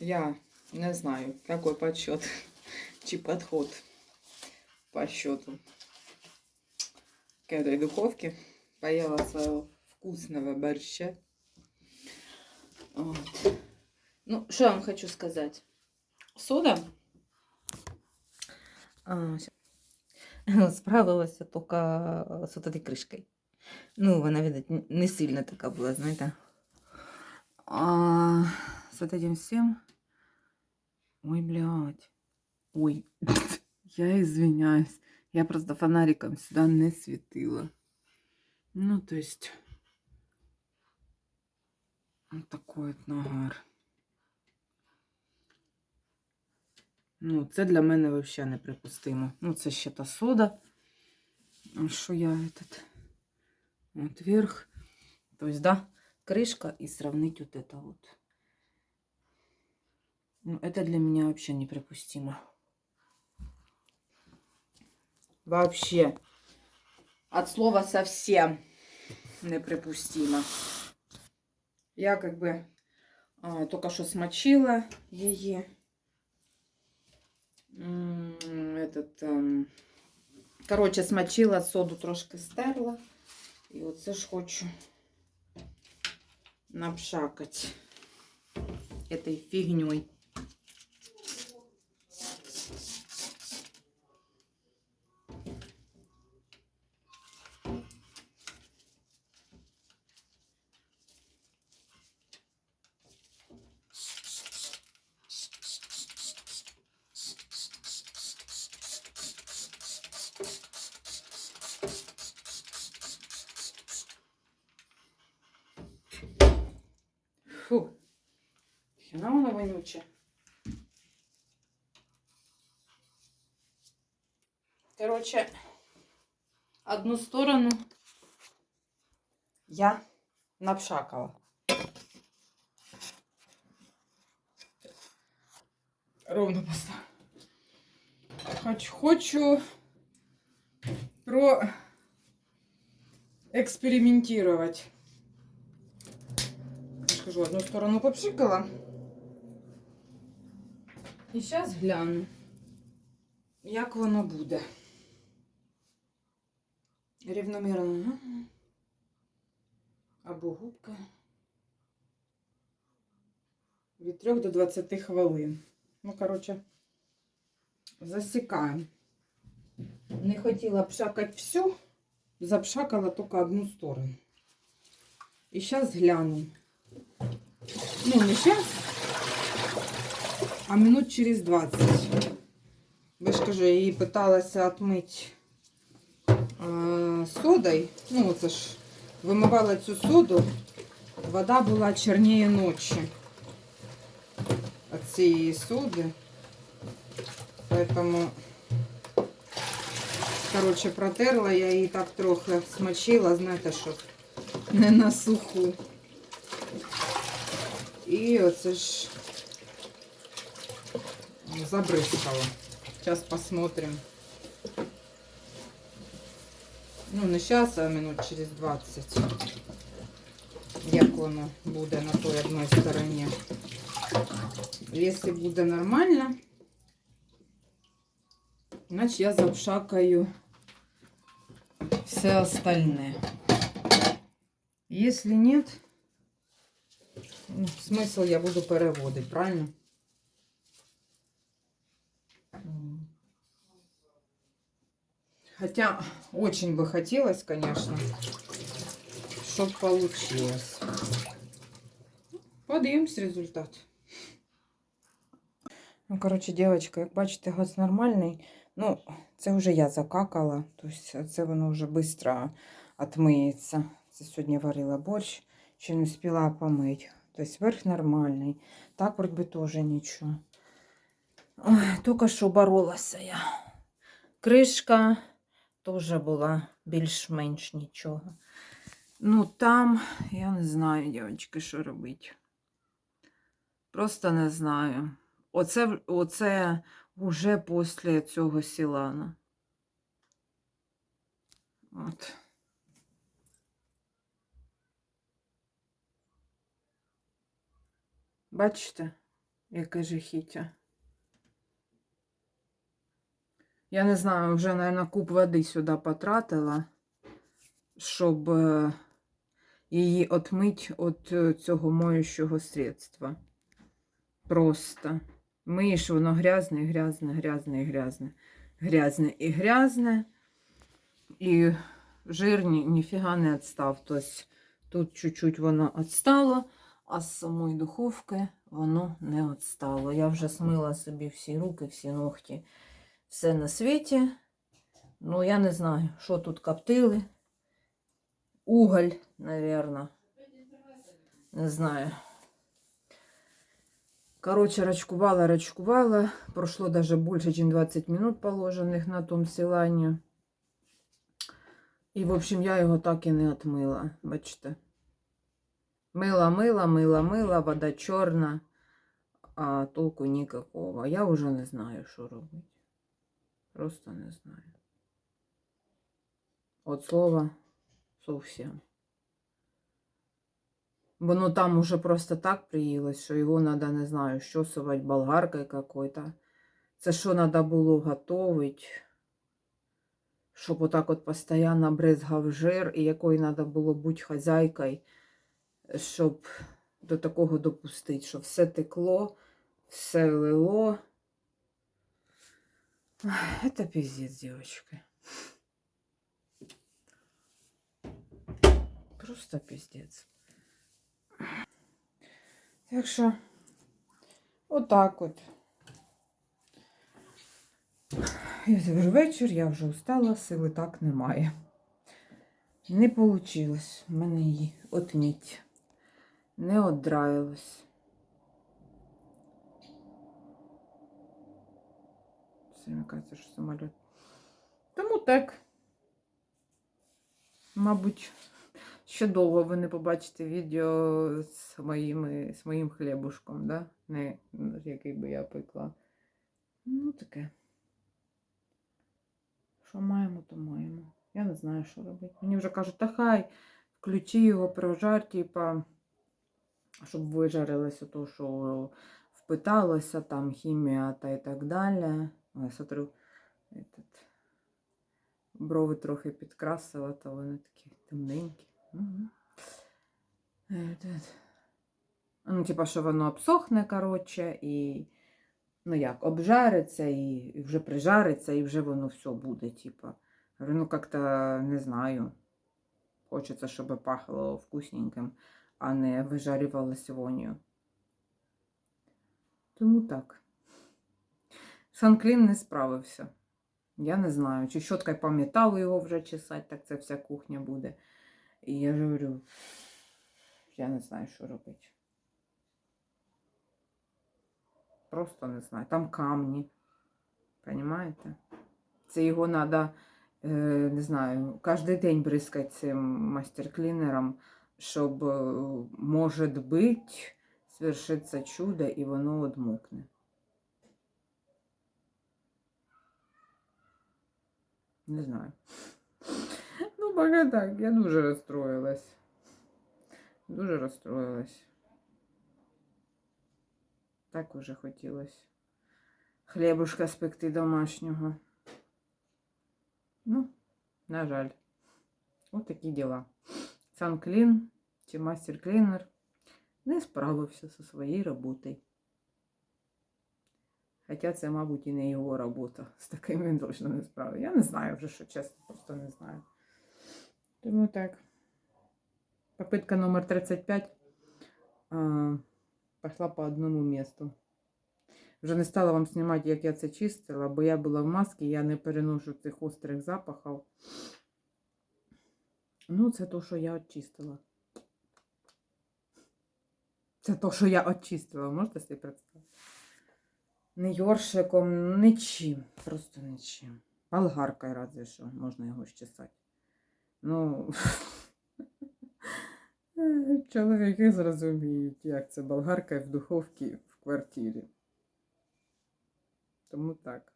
Я не знаю, какой подсчет чи подход по счету к этой духовке. Поела своего вкусного борща. Вот. Ну, что я вам хочу сказать? Сода а, справилася тільки з этой кришкою. Ну, вона, видать, не сильно така була, знаєте. А вот этим всем... Ой, блядь. Ой, я извиняюсь. Я просто фонариком сюда не светила. Ну, то есть... Вот такой от нагар. Ну, це для мене взагалі неприпустимо. Ну, це ще та сода. А Що я этот... Вот вверх. То есть, да, крышка и сравнить вот это вот. Ну, это для меня вообще неприпустимо. Вообще. От слова совсем неприпустимо. Я как бы а, только что смочила ее. Этот, ем, короче, смочила, соду трошки стерла. І оце ж хочу напшакать этой фигней. Фу. Хіна воно вонюче. Короче, одну сторону я напшакала. Ровно поставлю. Хочу, хочу про экспериментировать. Кажу, одну сторону попшикала. І зараз гляну, як воно буде. Рівномірно. Або губка. Від 3 до 20 хвилин. Ну, коротше, засікаємо. Не хотіла пшакати всю, запшакала тільки одну сторону. І зараз гляну. Ну, не сейчас, а минут через 20. Ви ж кажу, я її питалася отмити содою. Ну, це ж вимивала цю соду. Вода була чорніє ночі від цієї соди. Поэтому, короче, протерла я її так трохи смочила, знаєте, щоб не на суху. І оце ж забризкала. Зараз посмотрим. Ну, не зараз, а минут через 20. Як воно буде на той одній стороні. Якщо буде нормально, значить я запшакаю все остальне. Если нет, ну, смысл я буду переводить, правильно? М. Хотя очень бы хотелось, конечно, чтобы получилось. Подивимось результат. Ну, коротше, дівчатка, як бачите, газ нормальний. Ну, це вже я закакала. Тобто це воно вже швидко отмиється. Це сьогодні варила борщ, ще не встигла помити. Тобто верх нормальний. Так, вроде теж нічого. Ой, тільки що боролася я. Кришка теж була більш-менш нічого. Ну, там, я не знаю, дівчатки, що робити. Просто не знаю. Оце, оце уже після цього сілана. От. Бачите, яке жахіття. Я не знаю, вже, мабуть, куб води сюди потратила, щоб е, її отмить від е, цього моющого средства. Просто. Миєш, воно грязне, грязне, грязне, грязне. Грязне і грязне. І жир ніфіга не відстав. Тобто тут чуть-чуть воно відстало, а з самої духовки воно не відстало. Я вже смила собі всі руки, всі ногті, все на світі. Ну, я не знаю, що тут коптили. Уголь, наверное. Не знаю. Короче, рачкувала, рачкувала. Прошло даже больше, чем 20 минут положенных на том силанні. І, в общем, я його так і не отмила. Бачите. Мила, мила, мила, мила, вода чорна, а толку ніякого. Я вже не знаю, що робити. Просто не знаю. От слова зовсім. Воно там уже просто так приїлось, що його треба, не знаю, щосувати болгаркою какой-то. Це що треба було готовить, щоб отак от постійно бризгав жир, і якою треба було бути хазяйкою, щоб до такого допустити, щоб все текло, все лило. Это пиздец, девочки. Просто пиздец. Так що, отак от. І вже вечір, я вже устала, сили так немає. Не вийшло в мене її отміть. Не одраїлось. Все, кажеться, що самоліт. Тому так. Мабуть, ще довго ви не побачите відео з, моїми, з моїм хлібушком, да? Не, який би я пекла. Ну, таке. Що маємо, то маємо. Я не знаю, що робити. Мені вже кажуть, та хай включи його, прожар, типа, щоб вижарилося то, що впиталося, там хімія та і так далі. Ой, смотрю, этот, брови трохи підкрасила, то вони такі темненькі. Угу. Ну, типа, що воно обсохне, коротше, і ну як, обжариться і вже прижариться, і вже воно все буде, типа. Ну, как-то не знаю. Хочеться, щоб пахло вкусненьким, а не вижарювалося вонью. Тому так. Санклін не справився. Я не знаю, чи щоткою по металу його вже чесать, так це вся кухня буде. І я говорю, я не знаю, що робити. Просто не знаю. Там камні. Понимаєте? Це його треба, не знаю, кожен день бризкати цим мастер-клінером, щоб, е, може бути, свершиться чудо і воно одмокне. Не знаю. Ну, поки так, я дуже розстроїлась. Дуже розстроїлась. Так уже хотілося. Хлібушка спекти домашнього. Ну, на жаль. Ось такі діла. Санклін чи мастер-клінер не справився зі своєю роботою. Хоча це, мабуть, і не його робота. З таким він точно не справив. Я не знаю вже, що чесно, просто не знаю. Тому так. Попитка номер 35 а, пішла по одному місту. Вже не стала вам знімати, як я це чистила, бо я була в масці, я не переношу цих острих запахів. Ну, це то, що я очистила. Це то, що я очистила, можете собі представити? Не йоршиком, нічим, просто нічим. Болгаркою разве що можна його щесати. Ну, чоловіки зрозуміють, як це болгарка в духовці в квартирі. Тому так.